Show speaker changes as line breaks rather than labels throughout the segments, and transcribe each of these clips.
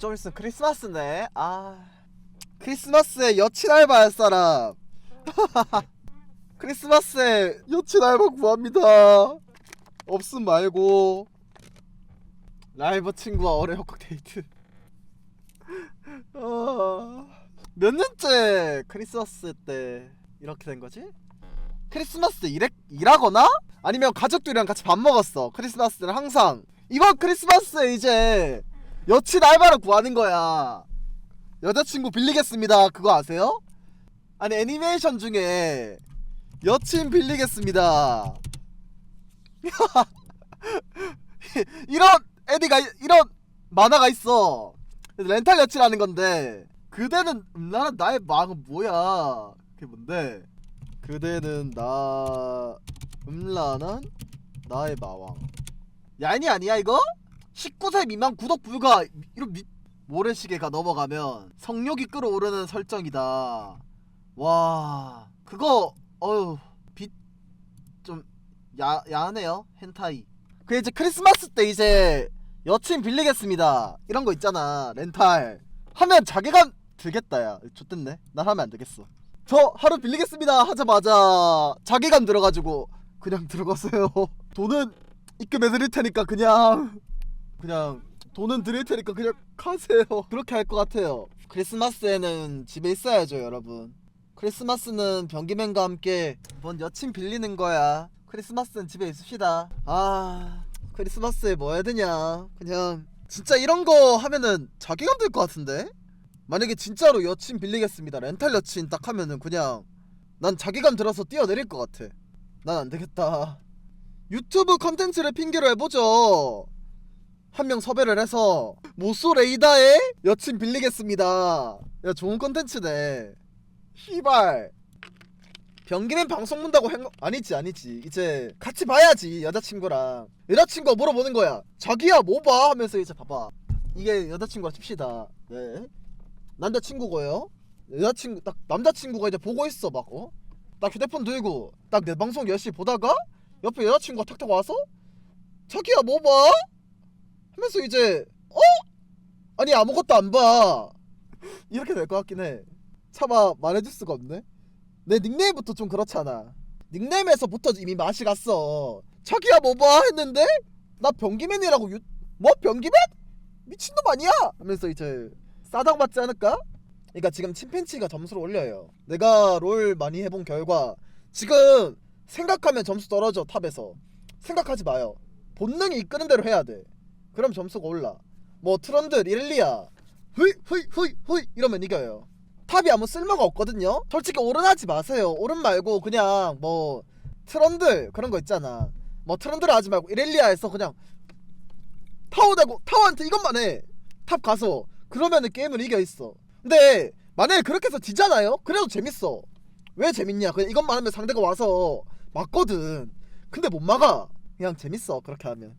좀 있으면 크리스마스네. 아 크리스마스에 여친 알바 할 사람. 크리스마스에 여친 알바 구합니다. 없음 말고 라이브 친구와 협곡 데이트. 아, 몇 년째 크리스마스 때 이렇게 된 거지? 크리스마스 일해, 일하거나 아니면 가족들이랑 같이 밥 먹었어. 크리스마스 때는 항상 이번 크리스마스에 이제 여친 알바를 구하는 거야. 여자친구 빌리겠습니다. 그거 아세요? 아니 애니메이션 중에 여친 빌리겠습니다. 이런 애니가 이런 만화가 있어. 렌탈 여친하는 건데 그대는 나는 나의 마음은 뭐야? 그게 뭔데? 그대는 나 음란한 나의 마왕. 야니 아니야 이거? 19세 미만 구독 불가 이런 미... 모래시계가 넘어가면 성욕이 끓어오르는 설정이다. 와 그거 어휴 빛 좀 야 야하네요 헨타이. 그 이제 크리스마스 때 이제 여친 빌리겠습니다. 이런 거 있잖아 렌탈. 하면 자괴감 들겠다 야. 좋댔네. 난 하면 안 되겠어. 저 하루 빌리겠습니다 하자마자 자괴감 들어가지고 그냥 들어갔어요. 돈은 입금해 드릴 테니까 그냥 그냥 돈은 드릴 테니까 그냥 가세요. 그렇게 할 것 같아요. 크리스마스에는 집에 있어야죠 여러분. 크리스마스는 변기맨과 함께 뭔 여친 빌리는 거야. 크리스마스는 집에 있읍시다. 아 크리스마스에 뭐 해야 되냐? 그냥 진짜 이런 거 하면은 자괴감 들 것 같은데? 만약에 진짜로 여친 빌리겠습니다. 렌탈 여친 딱 하면은 그냥 난 자괴감 들어서 뛰어내릴 것 같아. 난 안 되겠다. 유튜브 컨텐츠를 핑계로 해보죠 한 명 섭외를 해서 모소 레이다의 여친 빌리겠습니다. 야 좋은 컨텐츠네. 시발. 변기맨 방송 문다고 행 아니지 아니지. 이제 같이 봐야지 여자친구랑. 여자친구가 물어보는 거야. 자기야 뭐 봐? 하면서 이제 봐봐. 이게 여자친구가 칩시다. 네. 남자친구고요. 여자친구 딱 남자친구가 이제 보고 있어 막 어? 딱 휴대폰 들고 딱 내 방송 열심히 보다가 옆에 여자친구가 탁탁 와서 자기야 뭐 봐? 하면서 이제 어? 아니 아무것도 안 봐. 이렇게 될 것 같긴 해. 차마 말해줄 수가 없네. 내 닉네임부터 좀 그렇잖아. 닉네임에서부터 이미 맛이 갔어. 자기야 뭐 봐? 했는데? 나 변기맨이라고 유... 뭐? 변기맨? 미친놈 아니야? 하면서 이제 싸당 받지 않을까? 그러니까 지금 침팬치가 점수를 올려요. 내가 롤 많이 해본 결과 지금 생각하면 점수 떨어져 탑에서. 생각하지 마요. 본능이 이끄는 대로 해야 돼 그럼 점수가 올라. 뭐 트런드 릴리아 후이 후이 후이 후이 이러면 이겨요. 탑이 아무 쓸모가 없거든요. 솔직히 오른 하지 마세요. 오른 말고 그냥 뭐 트런들 그런 거 있잖아. 뭐 트런드를 하지 말고 이렐리아에서 그냥 타워 대고 타워한테 이것만 해 탑 가서. 그러면은 게임을 이겨 있어. 근데 만약에 그렇게 해서 지잖아요? 그래도 재밌어. 왜 재밌냐? 그냥 이것만 하면 상대가 와서 맞거든. 근데 못 막아. 그냥 재밌어. 그렇게 하면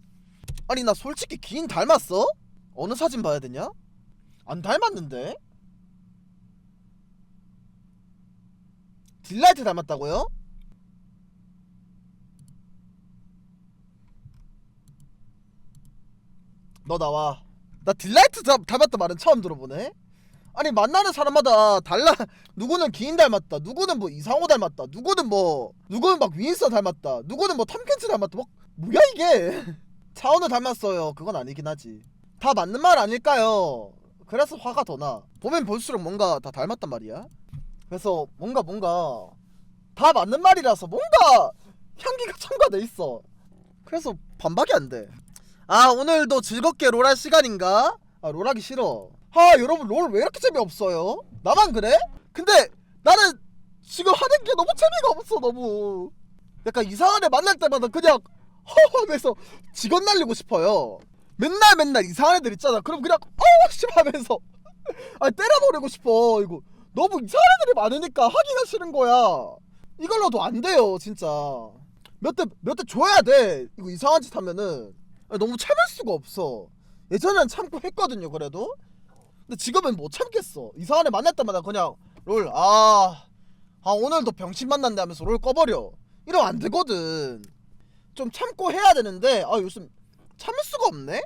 아니 나 솔직히 긴 닮았어? 어느 사진 봐야 되냐? 안 닮았는데? 딜라이트 닮았다고요? 너 나와 나 딜라이트 닮- 닮았다 말은 처음 들어보네 아니 만나는 사람마다 달라 누구는 기인 닮았다 누구는 뭐 이상호 닮았다 누구는 뭐 누구는 막 윈서 닮았다 누구는 뭐 탐켄츠 닮았다 뭐 뭐야 이게 차원을 닮았어요. 그건 아니긴 하지. 다 맞는 말 아닐까요? 그래서 화가 더 나. 보면 볼수록 뭔가 다 닮았단 말이야. 그래서 뭔가 뭔가 다 맞는 말이라서 뭔가 향기가 첨가돼 있어. 그래서 반박이 안 돼 아 오늘도 즐겁게 롤할 시간인가? 아 롤하기 싫어. 아 여러분 롤 왜 이렇게 재미없어요? 나만 그래? 근데 나는 지금 하는 게 너무 재미가 없어 너무. 약간 이상한 애 만날 때마다 그냥 허허하면서 직원 날리고 싶어요. 맨날 맨날 이상한 애들 있잖아. 그럼 그냥 어우 씨 하면서 아 때려버리고 싶어. 이거 너무 이상한 애들이 많으니까 하기가 싫은 거야. 이걸로도 안 돼요 진짜. 몇 대 몇 대 줘야 돼. 이거 이상한 짓 하면은. 아니, 너무 참을 수가 없어. 예전엔 참고 했거든요 그래도. 근데 지금은 못 참겠어. 이상한 애 만날 때마다 그냥 롤 아 아 오늘도 병신 만난다 하면서 롤 꺼버려. 이러면 안 되거든 좀 참고 해야 되는데 아 요즘 참을 수가 없네